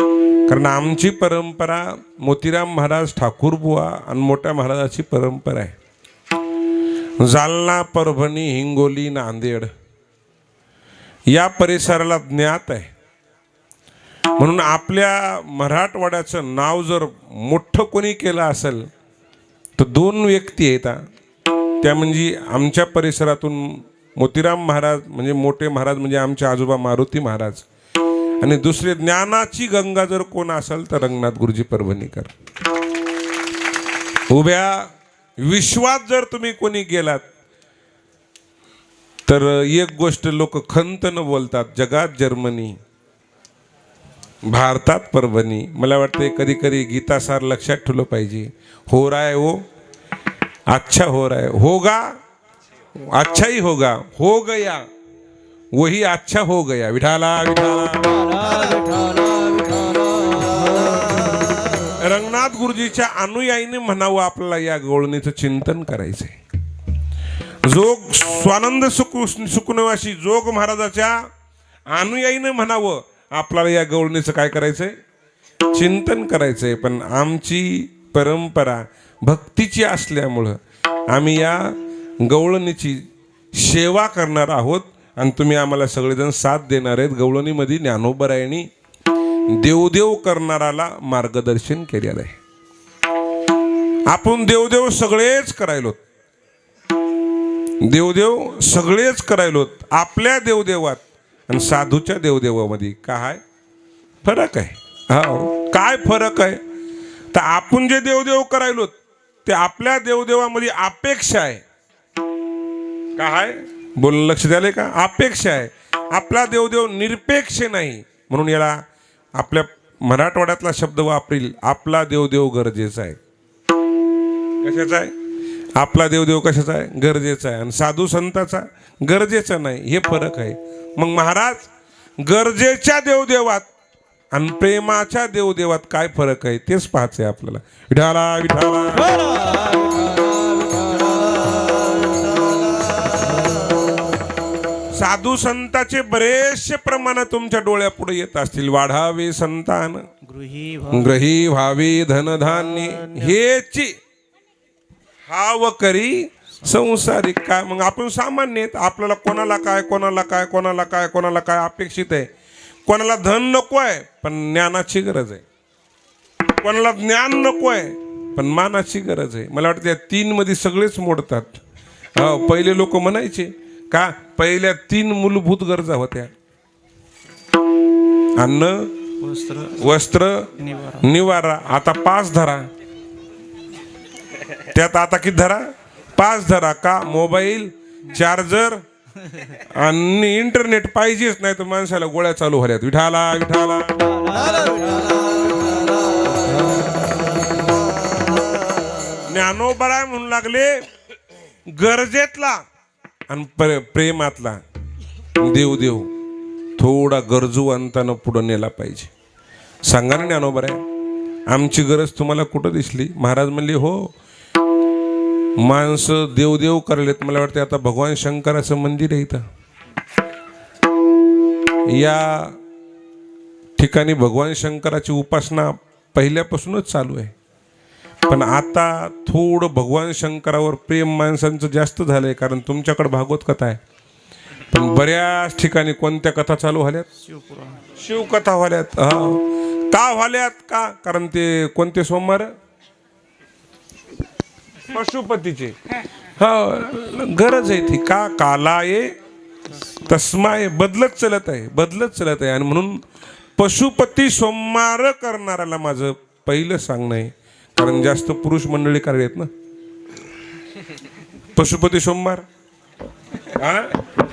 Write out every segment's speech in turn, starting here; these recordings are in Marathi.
कारण आमची परंपरा मोतीराम महाराज ठाकूर बुवा आणि मोठ्या महाराजाची परंपरा आहे. जालना परभणी हिंगोली नांदेड या परिसराला ज्ञात आहे. म्हणून आपल्या मराठवाड्याचं नाव जर मोठं कोणी केलं असेल तर दोन व्यक्ती आहेत त्या म्हणजे आमच्या परिसरातून मोतीराम महाराज म्हणजे मोठे महाराज म्हणजे आमचे आजोबा मारुती महाराज. आणि दुसरी ज्ञानाची गंगा जर कोण असेल तर रंगनाथ गुरुजी परभणीकर. उभ्या विश्वात जर तुम्ही कोणी गेलात तर एक गोष्ट लोक खंत न बोलतात जगात जर्मनी भारतात परभणी. मला वाटते कधी कधी गीतासार लक्षात ठेवलं पाहिजे. हो राय हो अच्छा हो राय होगा अच्छा ही होगा. हो गया. वही अच्छा हो गया। विठाला विठाला रंगनाथ गुरुजीच्या अनुयायीने म्हणावं आपल्याला या गवळणीचं चिंतन करायचंय. जोग स्वानंद सुकु सुकुनवासी जोग महाराजाच्या अनुयायीने म्हणावं आपल्याला या गवळणीचं काय करायचंय? चिंतन करायचंय. पण आमची परंपरा भक्तीची असल्यामुळं आम्ही या गवळणीची सेवा करणार आहोत. आणि तुम्ही आम्हाला सगळेजण साथ देणार आहेत. गवळणीमध्ये ज्ञानोबरायणी देवदेव करणाराला मार्गदर्शन केलेलं आहे. आपण देवदेव सगळेच करायलोत देवदेव सगळेच करायलोत आपल्या देवदेवात आणि साधूच्या देवदेवामध्ये काय फरक आहे. हा काय फरक आहे? तर आपण जे देवदेव करायलोत ते आपल्या देवदेवामध्ये अपेक्षा आहे. काय बोलणं लक्ष द्याले का? अपेक्षा आहे. आपला देवदेव निरपेक्ष नाही. म्हणून याला आपल्या मराठवाड्यातला शब्द वापरील आपला देवदेव गरजेचा आहे. कशाचा आहे? आपला देवदेव कशाचा आहे? गरजेचा आहे. आणि साधू संताचा गरजेचा नाही. हे फरक आहे. मग महाराज गरजेच्या देवदेवात आणि प्रेमाच्या देवदेवात काय फरक आहे? तेच पाहायचं आहे आपल्याला. विठाला विठाला साधू संताचे बरेचसे प्रमाण तुमच्या डोळ्यापुढे येत असतील. वाढावे संतान. ग्रही व्हावे धनधान्य. हेची हाव करी संसारिक काय? मग आपण सामान्य आपल्याला कोणाला काय कोणाला काय कोणाला काय कोणाला काय अपेक्षित आहे? कोणाला धन नको आहे पण ज्ञानाची गरज आहे. कोणाला ज्ञान नको आहे पण मानाची गरज आहे. मला वाटतं या तीन मध्ये सगळेच मोडतात. हो पहिले लोक म्हणायचे का पहिल्या तीन मूलभूत गरजा होत्या. अन्न वस्त्र वस्त्र निवारा. आता पाच धरा. त्यात आता किती धरा? पाच धरा. का? मोबाईल चार्जर आणि इंटरनेट पाहिजेच नाही तर माणसाला गोळ्या चालू व्हाल्यात विठाला विठाला. ज्ञानोबराय म्हणू लागले गरजेतला. आणि प्रेमातला देव देव थोडा गरजूवंतानं पुढं नेला पाहिजे. सांगा ना आहे आमची गरज तुम्हाला कुठं दिसली? महाराज म्हणले हो माणसं देवदेव करलेत मला वाटतं आता भगवान शंकराचं मंदिर आहे इथं. या ठिकाणी भगवान शंकराची उपासना पहिल्यापासूनच चालू आहे. पण आता थोडं भगवान शंकरावर प्रेम माणसांचं जास्त झालंय कारण तुमच्याकडे भागवत कथा आहे. पण बऱ्याच ठिकाणी कोणत्या कथा चालू झाल्यात? शिवपुराण. शिवकथा व्हाल्यात हा. का व्हाल्यात का? कारण ते कोणते सोमवार? पशुपतीचे. हा गरज आहे ती. का काला ये तस्माय बदलत चलत आहे बदलत चलत आहे. आणि म्हणून पशुपती सोमवार करणाऱ्याला माझं पहिलं सांगणं आहे कारण जास्त पुरुष मंडळी आहेत ना. पशुपती सोमवार. हा?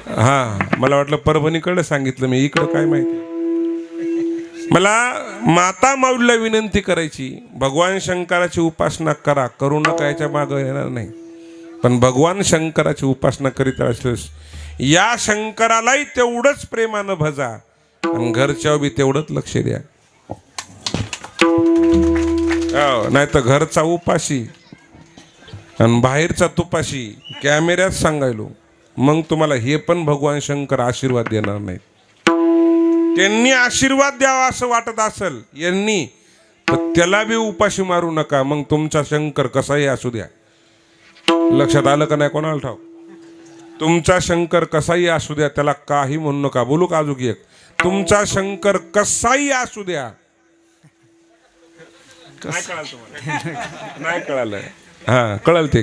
हा मला वाटलं परभणीकडे सांगितलं मी इकडं काय माहिती. मला माता माऊलीला विनंती करायची भगवान शंकराची उपासना करा करू नका याच्या मागं येणार नाही. पण भगवान शंकराची उपासना करीत असल्यास या शंकरालाही तेवढंच प्रेमानं भजा. आणि घरच्यावर बी तेवढंच लक्ष द्या. नाही तर घरचा उपाशी आणि बाहेरचा तुपाशी कॅमेऱ्यात सांगायलो मग तुम्हाला हे पण भगवान शंकर आशीर्वाद देणार नाही त्यांनी आशीर्वाद द्यावा असं वाटत असेल यांनी तर त्याला बी उपाशी मारू नका मग तुमचा शंकर कसाही असू द्या. लक्षात आलं का नाही कोणाला ठाव तुमचा शंकर कसाही असू द्या त्याला काही म्हणू नका. बोलू का अजून एक? तुमचा शंकर कसाही असू द्या. नाही कळालं तुम्हाला? नाही कळालं. हा कळल ते.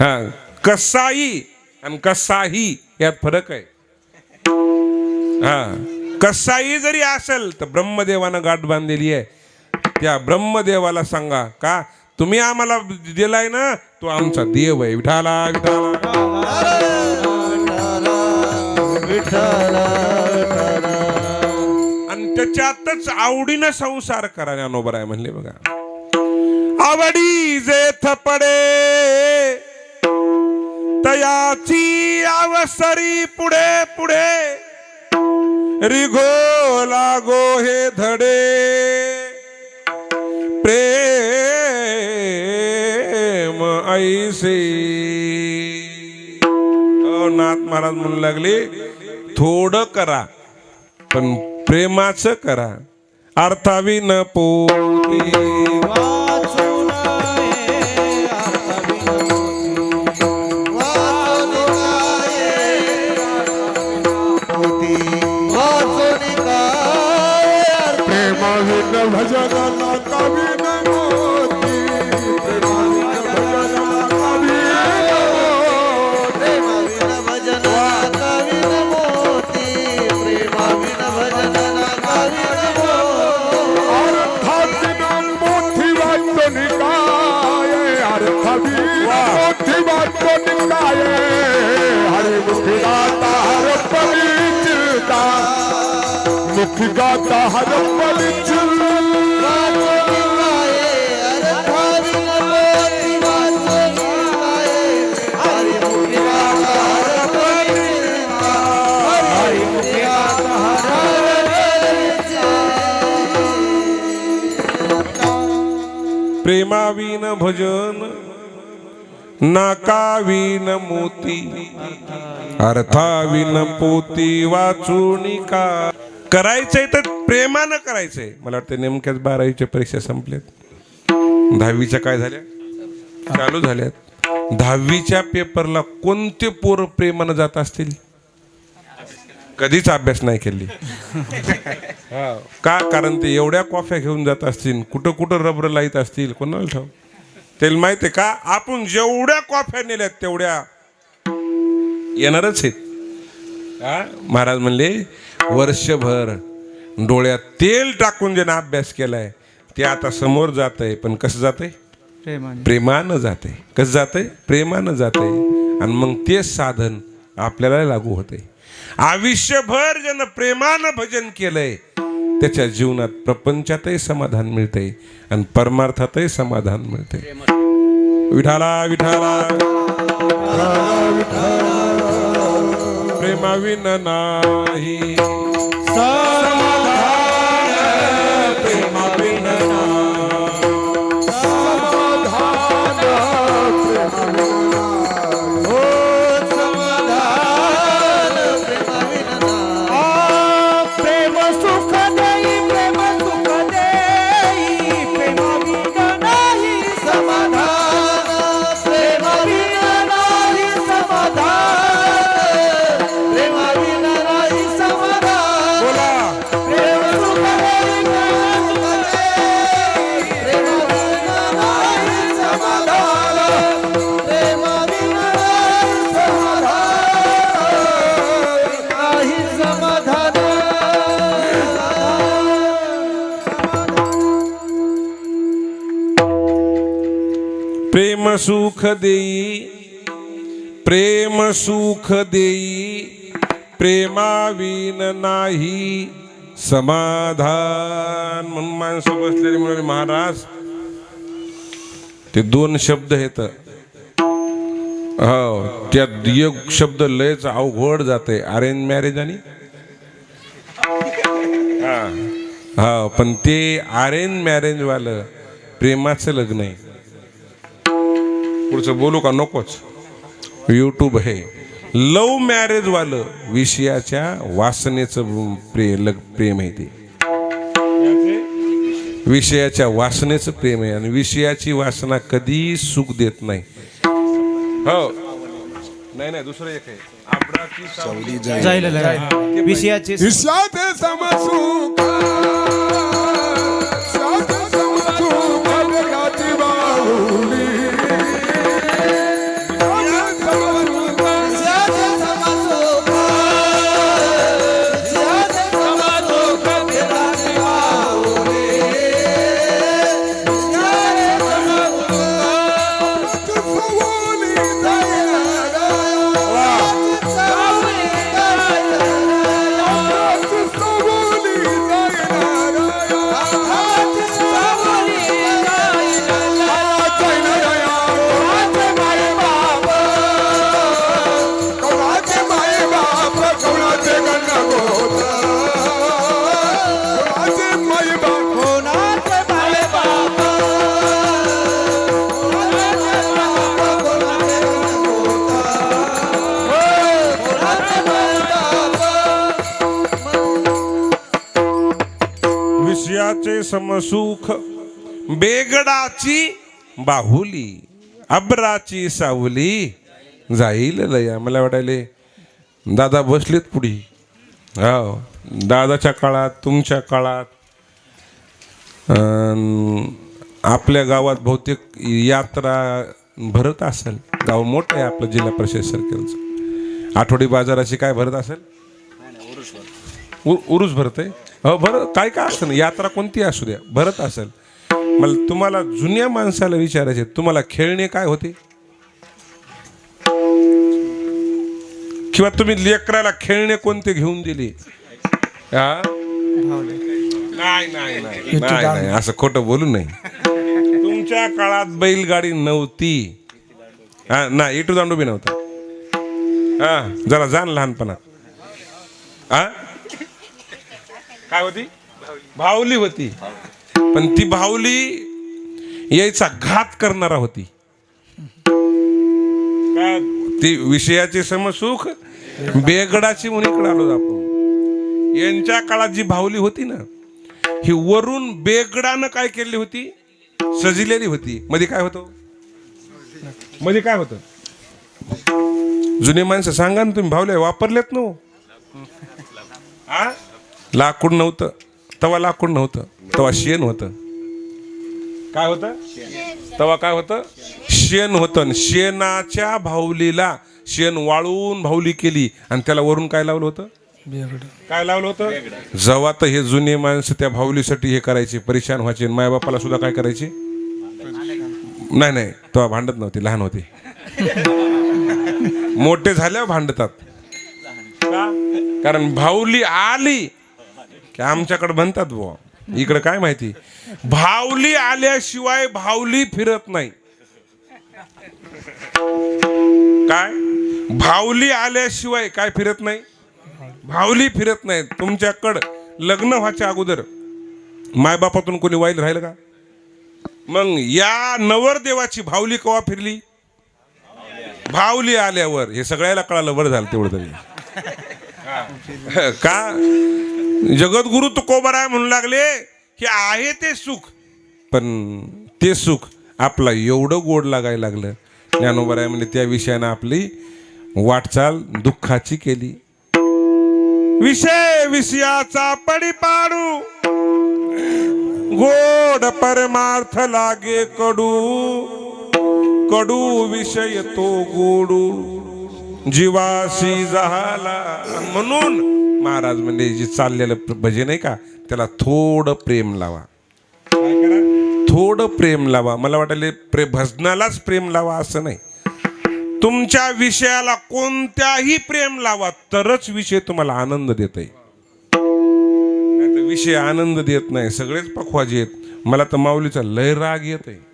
हा कसाही आणि कसाही यात फरक आहे. हा कसाही जरी असेल तर ब्रह्मदेवानं गाठ बांधलेली आहे. त्या ब्रह्मदेवाला सांगा का तुम्ही आम्हाला दिलाय ना तो आमचा देव आहे. विठाला विठाला आणि त्याच्यातच आवडीनं संसार करा ज्ञानोबर आहे म्हणले बघा. आवडी जेथ पडे तयाची अवसरी पुढे पुढे. रिघो लागो हे धडे. प्रेम ऐसे. नाथ महाराज म्हणू लागले थोडं करा पण प्रेमाचं करा. अर्थावी न पोती प्रेमाविन भजनाला कवी गाता हर परिचिता प्रेमावीन भजन नाकावीन मोती अर्थावीन पोती वाचूनिका करायचंय तर प्रेमानं करायचंय. मला वाटतं नेमक्याच बारावीच्या परीक्षा संपल्यात. दहावीच्या काय झाल्या? चालू झाल्यात. दहावीच्या पेपरला कोणते पोर प्रेमानं जात असतील? कधीच अभ्यास नाही केली. का? कारण ते एवढ्या कॉफ्या घेऊन जात असतील कुठं कुठं रबर लाईत असतील कोणाला ठाव त्याला माहिती आहे का? आपण जेवढ्या कॉफ्या नेल्यात तेवढ्या येणारच आहेत. महाराज म्हणले वर्षभर डोळ्यात तेल टाकून ज्यानं अभ्यास केलाय ते आता समोर जात आहे पण कसं जात आहे प्रेमाने. प्रेमानं जाते कसं जाते प्रेमानं जाते आणि मग तेच साधन आपल्याला लागू होते आयुष्यभर ज्यानं प्रेमानं भजन केलंय त्याच्या जीवनात प्रपंचातही समाधान मिळते आणि परमार्थातही समाधान मिळते विठाला विठाला. प्रेमाविन नाही. प्रेमाविन प्रेम सुख देई। प्रेम सुख देई। प्रेमाविन नाही। समाधान म्हणून माणसं बसलेली म्हणाले महाराज ते दोन शब्द आहेत. हो त्यात एक शब्द लयच अवघड जाते अरेंज मॅरेज आणि? हा. हा पण ते अरेंज मॅरेज वालं प्रेमाचं लग्न आहे. पुढचं बोलू का नकोच? यूट्यूब आहे लव मॅरेज वालं विषयाच्या वासनेचं प्रे लग प्रेम आहे ते. विषयाच्या वासनेचं प्रेम आहे आणि विषयाची वासना कधी सुख देत नाही. हो. नाही नाही दुसरं एक आहे. विषयाचे विश्वात समसुख. समसुख बेगडाची बाहुली अब्राची सावली जाईल लया. मला वाटायले दादा बसलेत पुढे. हो दादाच्या काळात तुमच्या काळात आपल्या गावात बहुतेक यात्रा भरत असेल. गाव मोठं आहे आपलं जिल्हा परिषद सर्कलचं आठवडी बाजाराची काय भरत असेल? उ- उरूस भरत आहे हो भर काय काय असं ना यात्रा कोणती असू द्या भरत असेल. मला तुम्हाला जुन्या माणसाला विचारायचे तुम्हाला खेळणे काय होते? किंवा तुम्ही लेकराला खेळणे कोणते घेऊन दिले? नाही नाही नाही असं खोटं बोलू नाही तुमच्या काळात बैलगाडी नव्हती. हा नाही इटू दांडू बी नव्हता. हा जरा जाण लहानपणात. हा काय होती? भावली होती. पण ती भावली यायचा घात करणारा होती. का ती विषयाचे समसुख बेगडाची म्हणून इकडे आलो आपण यांच्या काळात जी भावली होती ना ही वरून बेगडानं काय केली होती? सजलेली होती. मध्ये काय होतं? मध्ये काय होतं? जुने माणसं सांगा ना तुम्ही भावले वापरलेत ना. हा. लाकूड नव्हतं. तवा लाकूड नव्हतं. तवा शेण होतं. काय होतं? तवा काय होतं? शेण होतं. आणि शेणाच्या भावलीला शेण वाळून भाऊली केली. आणि त्याला वरून काय लावलं होतं? काय लावलं होतं? जेव्हा तर हे जुने माणसं त्या भावलीसाठी हे करायचे. परेशान व्हायचे. आणि मायबापाला सुद्धा काय करायचे? नाही नाही. तेव्हा भांडत नव्हते. लहान होते. मोठे झाल्यावर भांडतात. कारण भाऊली आली. की आमच्याकडे म्हणतात बुवा. इकडे काय माहिती? भावली आल्याशिवाय भावली फिरत नाही. काय? भावली आल्याशिवाय काय फिरत नाही? भावली फिरत नाही. तुमच्याकडं लग्न व्हायच्या अगोदर मायबापातून कोणी वाईल राहिलं का? मग या नवरदेवाची भावली कवा फिरली? भावली आल्यावर. हे सगळ्याला कळालं बरं झालं तेवढं तरी. का? जगद्गुरु तुकोबराय म्हणू लागले की आहे ते सुख. पण ते सुख आपला एवढं गोड लागायला लागलं. ज्ञानोबराय म्हणजे त्या विषयानं आपली वाटचाल दुःखाची केली. विषय विषयाचा पडी पाडू गोड परमार्थ लागे कडू. कडू विषय तो गोडू. जीवाशी झाला. म्हणून महाराज म्हणजे जे चाललेलं प्र- भजन आहे का त्याला थोडं प्रेम लावा. थोडं प्रेम लावा. मला वाटले प्रे भजनालाच प्रेम लावा असं नाही. तुमच्या विषयाला कोणत्याही प्रेम लावा तरच विषय तुम्हाला आनंद देत आहे विषय आनंद देत नाही. सगळेच पखवाजे आहेत. मला तर माऊलीचा लय राग येत आहे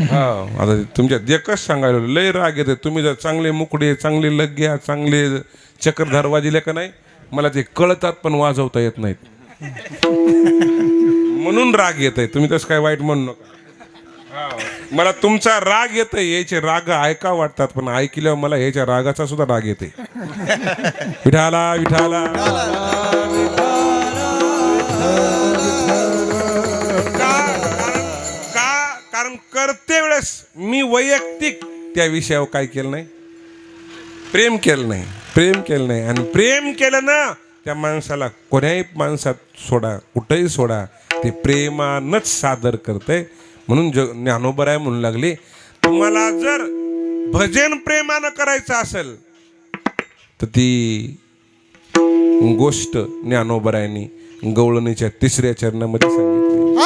हा आता तुमच्या देखच सांगायला लय राग येते तुम्ही जर चांगले मुकडे चांगले लग्या चांगले चक्रधार वाजिले का नाही मला ते कळतात पण वाजवता येत नाहीत. म्हणून राग येत आहे तुम्ही तसं काय वाईट म्हणू नका. हो. मला तुमचा राग येतोय. याचे राग ऐका वाटतात पण ऐकल्यावर मला याच्या रागाचा सुद्धा राग येते विठाला विठाला. करते वेळेस मी वैयक्तिक त्या विषयावर काय केलं नाही. प्रेम केलं नाही. प्रेम केलं नाही. आणि प्रेम केलं ना त्या माणसाला कोण्याही माणसात सोडा कुठंही सोडा ते प्रेमानच सादर करते म्हणून ज ज्ञानोबराय म्हणू लागले तुम्हाला जर भजन प्रेमानं करायचं असेल तर ती गोष्ट ज्ञानोबरायांनी गवळणीच्या तिसऱ्या चरणामध्ये सांगितली.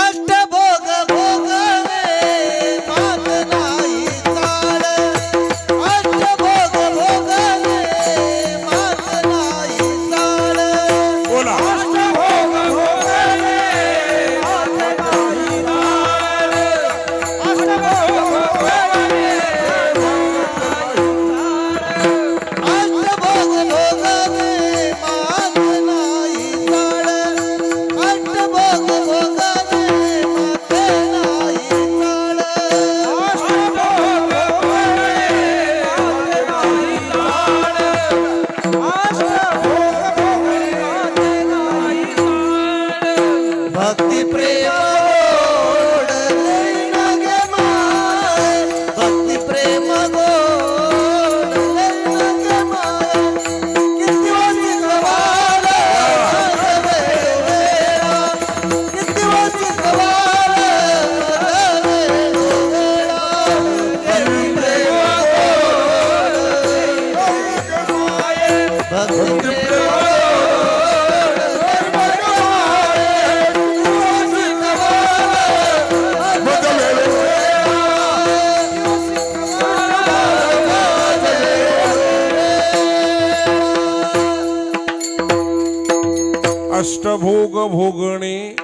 अष्टभोग भोगणे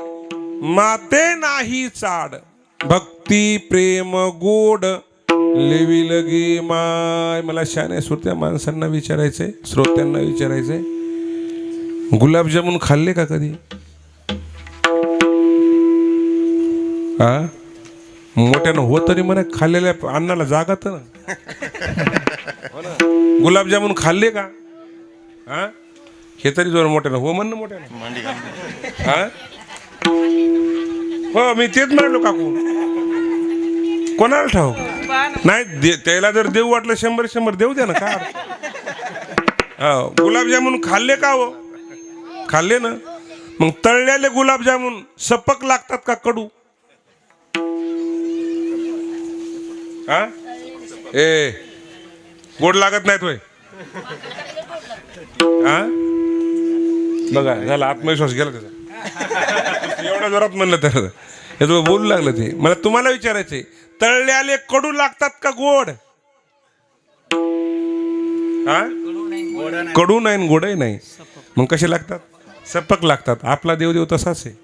माते नाही चाड भक्ती प्रेम गोड लेवी लगे माय. मला शाने सुरत्या माणसांना विचारायचंय श्रोत्यांना विचारायचंय. गुलाबजामुन खाल्ले का कधी? हा मोठ्यानं हो तरी म्हणे खाल्लेल्या अन्नाला जागात ना. हो ना. गुलाबजामुन खाल्ले का? हा हे तरी जोर मोठ्यानं हो म्हण ना मोठ्यानं हा? हो मी तेच म्हणलो काकू. कोणाला ठाऊ नाही दे- त्याला जर देऊ वाटलं शंभर शंभर देऊ द्या ना का हो गुलाबजामुन खाल्ले का हो? खाल्ले ना. मग तळलेले गुलाबजामुन सपक लागतात का कडू? हा? ए गोड लागत नाहीत होय. हा? बघा झाला आत्मविश्वास गेला त्याचा. एवढ्या जोरात म्हणलं तर. हे बोलू लागलं ते. मला तुम्हाला विचारायचंय तळल्याले कडू लागतात का गोड? हा कडू नाही गोडही नाही. मग कसे लागतात? सपक लागतात. आपला देवदेव तसाच आहे.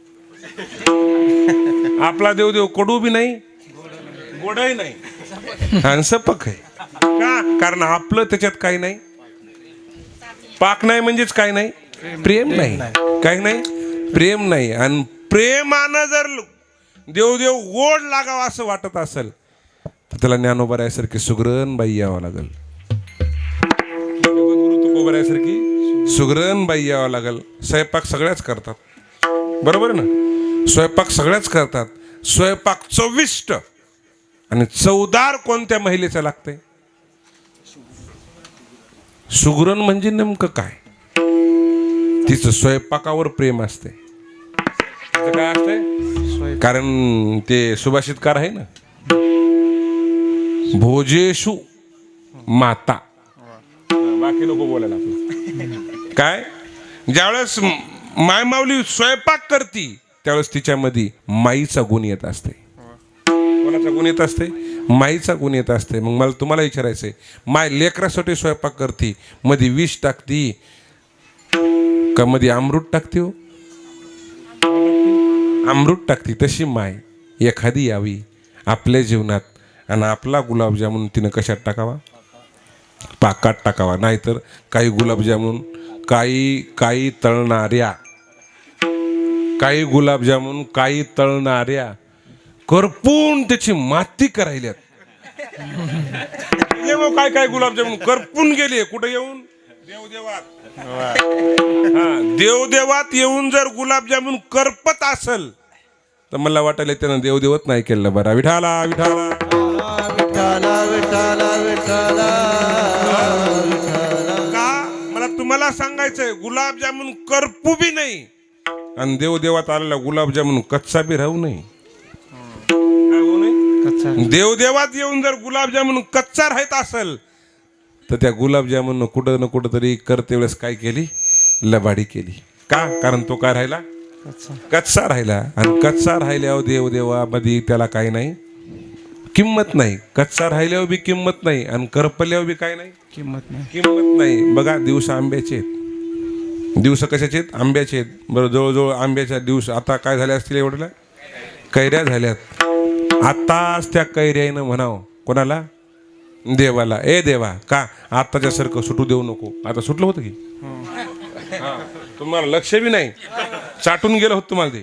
आपला देवदेव कडू बी नाही गोडही नाही. आणि सपक आहे. का? कारण आपलं त्याच्यात काही नाही. पाक नाही म्हणजेच काय नाही. प्रेम नाही. काय नाही? प्रेम नाही. आणि प्रेमानं जर देवदेव गोड लागावा असं वाटत असेल तर त्याला ज्ञानोबरायासारखी सुगरण बाई यावं लागल. जगद्गुरु तुकोबरायासारखी सुगरण बाई यावं लागल. स्वयंपाक सगळ्याच करतात. बरोबर आहे ना? स्वयंपाक सगळ्याच करतात. स्वयंपाक चविष्ट आणि चवदार कोणत्या महिलेचं लागतंय? सुगरण म्हणजे नेमकं काय? तिचं स्वयंपाकावर प्रेम असते. तिचं काय असतंय? कारण ते सुभाषितकार आहे ना? भोजेशु माता. बाकी लोक बोलायला आपलं काय? ज्यावेळेस मायमावली स्वयंपाक करती त्यावेळेस तिच्यामध्ये माईचा गुण येत असते. कोणाचा गुण येत असते? माईचा गुण येत असते. मग मला तुम्हाला विचारायचंय माय लेकरासाठी स्वयंपाक करते मध्ये विष टाकती का मध्ये अमृत टाकते हो. अमृत टाकते तशी माय एखादी यावी आपल्या जीवनात आणि आपला गुलाबजामुन तिनं कशात टाकावा? पाकात टाकावा. नाहीतर काही गुलाबजामुन काही काही तळणाऱ्या काही गुलाबजामुन काही तळणाऱ्या करपून त्याची माती करायल्यात. काय काय गुलाबजामुन करपून गेले कुठे येऊन? देवदेवात. हा देवदेवात येऊन जर गुलाबजामुन करपत असल तर मला वाटायला त्यानं देवदेवत नाही केलं बरं. विठाला विठाला. विठाला विठाला विठाला. का? मला तुम्हाला सांगायचंय गुलाबजामुन करपू बी नाही आणि देवदेवात आलेला गुलाबजामुन कच्चा बी राहू नये? देवदेवात येऊन जर गुलाबजामुन कच्चा राहत असेल तर त्या गुलाबजामुन कुठं ना कुठं तरी करते वेळेस काय केली? लबाडी केली. का? कारण तो काय राहिला? कच्चा. राहिला. आणि कच्चा राहिल्यावर देवदेवामध्ये त्याला काही नाही? किंमत नाही. कच्चा राहिल्यावर बी किंमत नाही आणि करपल्यावर बी काय नाही? किंमत नाही. किंमत नाही. बघा दिवस आंब्याचे आहेत. दिवस कशाचे आहेत? आंब्याचे आहेत. बरं जवळजवळ आंब्याच्या दिवस आता काय झाल्या असतील एवढ्याला? कैऱ्या झाल्यात. आताच त्या कैऱ्यानं म्हणावं. कोणाला? देवाला. ए देवा का? आत्ताच्या सारखं सुटू देऊ नको. आता सुटलं होतं की? तुम्हाला लक्ष बी नाही. चाटून गेलं होतं तुम्हाला ते.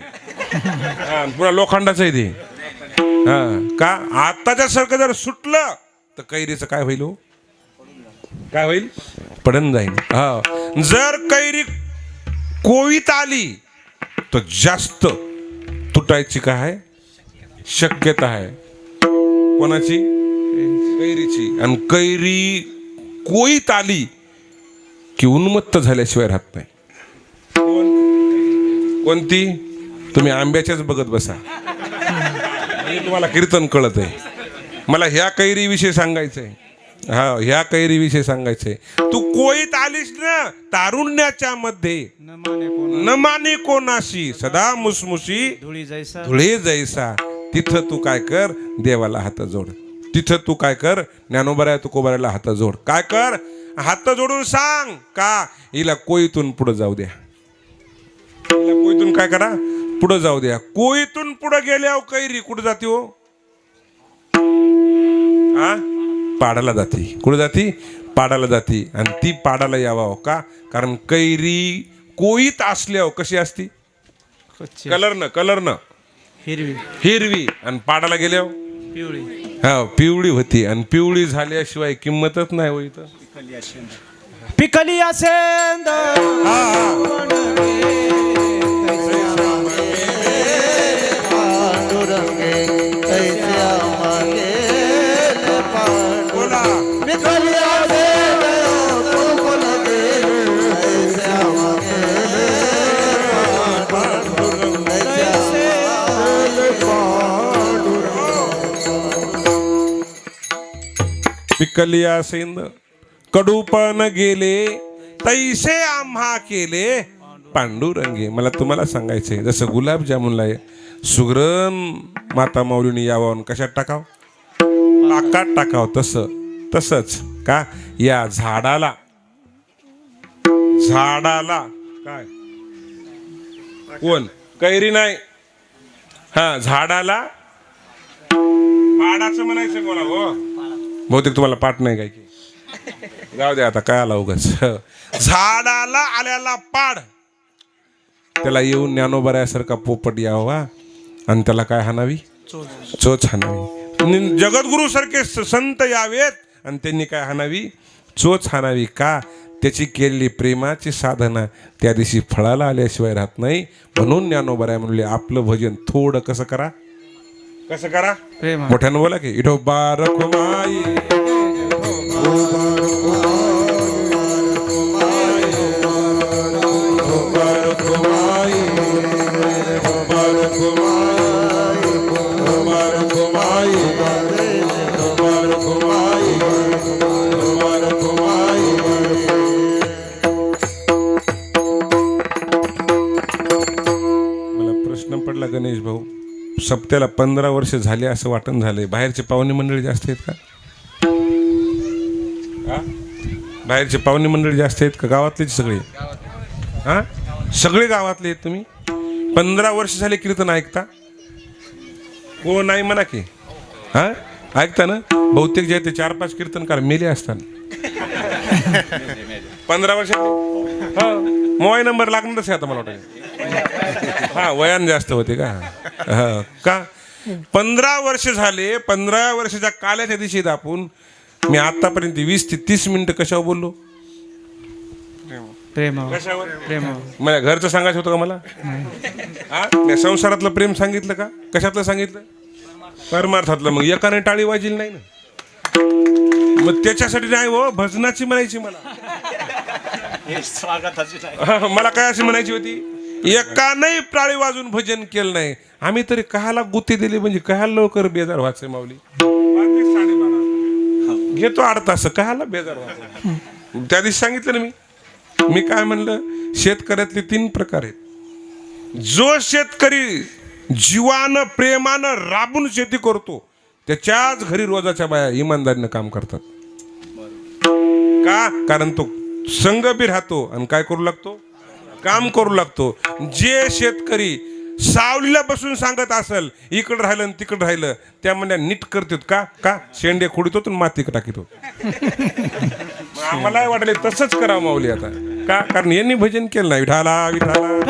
हा, पुन्हा लोखंडाचं आहे ते. हा का? आत्ताच्या सारखं जर सुटलं तर कैरीचं काय होईल हो? काय होईल? पडन जाईल. हा. जर कैरी कोवीत आली तर जास्त तुटायची काय शक्यता आहे. कोणाची? कैरीची. आणि कैरी कोईत आली की उन्मत्त झाल्याशिवाय राहत नाही. कोण? कोणती? तुम्ही आंब्याच्याच बघत बसा. म्हणजे तुम्हाला कीर्तन कळत आहे मला ह्या कैरीविषयी सांगायचंय. हा ह्या कैरीविषयी सांगायचंय. तू कोईत आलीस ना तारुण्याच्या मध्ये. न माने कोणाशी. सदा मुसमुशी. धुळी जैसा. तिथं तू काय कर देवाला हात जोड. तिथं तू काय कर? ज्ञानोबराया तुकोबरायला हात जोड. काय कर? हात जोडून सांग. का? हिला कोईतून पुढे जाऊ द्या. कोईतून काय करा? पुढे जाऊ द्या. कोईतून पुढे गेल्यावर कैरी कुठं जाते हो? हा पाडाला जाते. कुठं जाती? पाडाला जाती. आणि ती पाडाला यावा का? कारण कैरी कोईत असल्यावर कशी असती? कच्ची कलरनं कलरनं. हिरवी. हिरवी. आणि पाडाला गेल्यावर? पिवळी. हा पिवळी होती. आणि पिवळी झाल्याशिवाय किंमतच नाही हो इथं. पिकली असेंद पिकली सेंद कडूपण गेले तैसे आम्हा केले. पांडुरंगे मला तुम्हाला सांगायचंय जसं गुलाबजामुनला आहे, सुगरण माता माऊलीने यावं कशात टाकाव? पाकात टाकाव तसं तसंच का? या झाडाला. झाडाला. काय? कोण? कैरी नाही. हा झाडाला. पाडाचं म्हणायचं बोला हो? बहुतेक तुम्हाला पाठ नाही काय की. जाऊ दे आता काय आला उगाच. झाडाला आल्याला पाड. त्याला येऊन ज्ञानोबऱ्यासारखा पोपट यावा आणि त्याला काय हाणावी? चोच हाणावी. जगद्गुरु सारखे स- संत यावेत आणि त्यांनी काय हाणावी? चोच हाणावी का? त्याची केलेली प्रेमाची साधना त्या दिवशी फळाला आल्याशिवाय राहत नाही. म्हणून ज्ञानोबराय म्हणले आपलं भजन थोडं कसं करा? कसं करा? प्रेम मोठ्यानं बोला की इठो बारक सप्त्याला पंधरा वर्ष झाले असं वाटण झालंय. बाहेरचे पाहुणे मंडळी जास्त आहेत का? हा? बाहेरचे पाहुणे मंडळी जास्त आहेत का? गावातलेच सगळे? हा? सगळे गावातले आहेत तुम्ही? पंधरा वर्ष झाले कीर्तन ऐकता? हो नाही म्हणा की. हा? ऐकता ना? बहुतेक जे ते चार पाच कीर्तनकार मेले असतात. पंधरा वर्ष हो. मोबाईल नंबर लागणारच आहे आता मला वाटतं. हा वयान जास्त होते का? हा का? पंधरा वर्ष झाले पंधरा वर्षाच्या काल्याच्या दिशेत आपण मी आतापर्यंत वीस ते तीस मिनिटं कशावर बोललो? प्रेमावर. कशावर? प्रेमावर. मला घरचं सांगायचं होतं का मला? हा? मी संसारातलं प्रेम सांगितलं का? कशातलं सांगितलं? परमार्थातलं. मग एकाने टाळी वाजील नाही ना? मग त्याच्यासाठी नाही हो भजनाची म्हणायची मला. हा, मला काय अशी म्हणायची होती? एकाने टाळी वाजून भजन केलं नाही. आम्ही तरी कहाला गुत्ती दिली म्हणजे कहाला लवकर बेजार व्हायचं माऊली. घेतो आठ तास कहाला बेजार व्हायचं. त्या दिवशी सांगितलं ना मी. मी काय म्हणलं शेतकऱ्यातले तीन प्रकार आहेत. जो शेतकरी जीवानं प्रेमानं राबून शेती करतो त्याच्याच घरी रोजाच्या बाया इमानदारीनं काम करतात. का? कारण तो संघ बी राहतो आणि काय करू लागतो? काम करू लागतो. जे शेतकरी सावलीला बसून सांगत असेल इकडं राहिलं आणि तिकडं राहिलं त्या म्हणजे नीट करतात का? का? शेंडे खोडीतो आणि माती टाकीतो. आम्हाला वाटले तसंच करा माऊली आता. का? कारण यांनी भजन केलं नाही. विठाला विठाला.